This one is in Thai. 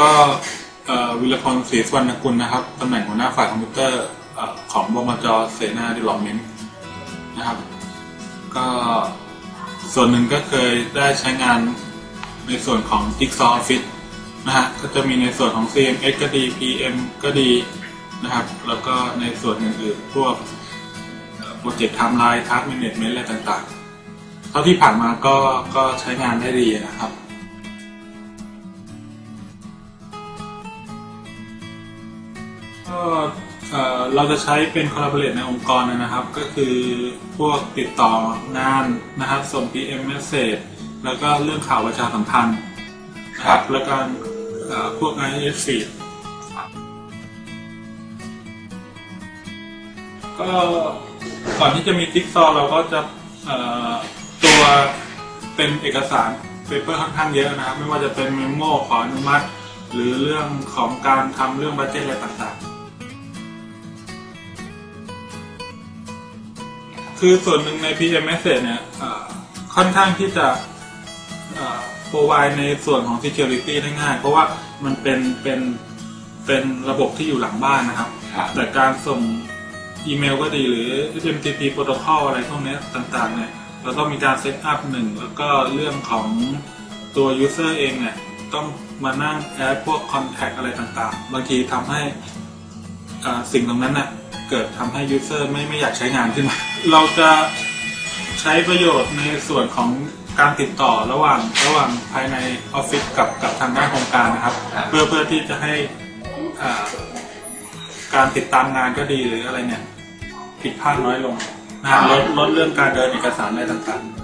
ก็วิรพลศรีสุวรรณกุลนะครับตำแหน่งหัวหน้าฝ่ายคอมพิวเตอร์ของบมจเสนาดีลอปเมนต์นะครับ ก็ส่วนหนึ่งก็เคยได้ใช้งานในส่วนของ Jigsaw Office นะฮะก็จะมีในส่วนของ CMS ก็ดี PM ก็ดีนะครับ แล้วก็ในส่วนอื่นๆพวกโปรเจกต์ไทม์ไลน์ทัสแมเนจเมนต์อะไรต่างๆ เท่าที่ผ่านมาก็ก็ใช้งานได้ดีนะครับ ก็เอ่อเราจะใช้เป็น collaborate ในองค์กรนะครับ ก็คือพวกติดต่องานนะครับ ส่ง PM message แล้วก็เรื่องข่าวประชาสัมพันธ์นะครับ แล้วก็เอ่อพวก IS feed ก็ก่อนที่จะมีติ๊กซอเราก็จะเอ่อตัวเป็นเอกสารเปเปอร์ค่อนข้างเยอะนะครับ ไม่ว่าจะเป็นเมมโมขออนุมัติ หรือเรื่องของการทำเรื่องบัจเจตอะไรต่าง คือส่วนหนึ่งใน PM Message เนี่ยเอ่อค่อนข้างที่จะโปรไวในส่วนของ Security ได้ง่าย เพราะว่ามันเป็นเป็นเป็นระบบที่อยู่หลังบ้านนะครับครับแต่การส่งอีเมลก็ดีหรือ HTTP Protocol อะไรพวกเนี้ยต่างๆเนี่ยเราต้องมีการเซตอัพหนึ่งแล้วก็เรื่องของตัว User เองเนี่ยต้องมานั่งแอดพวก Contact อะไรต่างๆ บางทีทำให้อ่าสิ่งตรงนั้นน่ะ เกิดทำให้ User ไม่ไม่อยากใช้งานขึ้นมา เราจะใช้ประโยชน์ในส่วนของการติดต่อระหว่างระหว่างภายในออฟฟิศกับกับทางด้านโครงการนะครับ ครับ เพื่อเพื่อที่จะให้อ่าการติดตามงานก็ดีหรืออะไรเนี่ยผิดพลาดน้อยลงนะฮะลดลดเรื่องการเดินเอกสารอะไรต่างๆ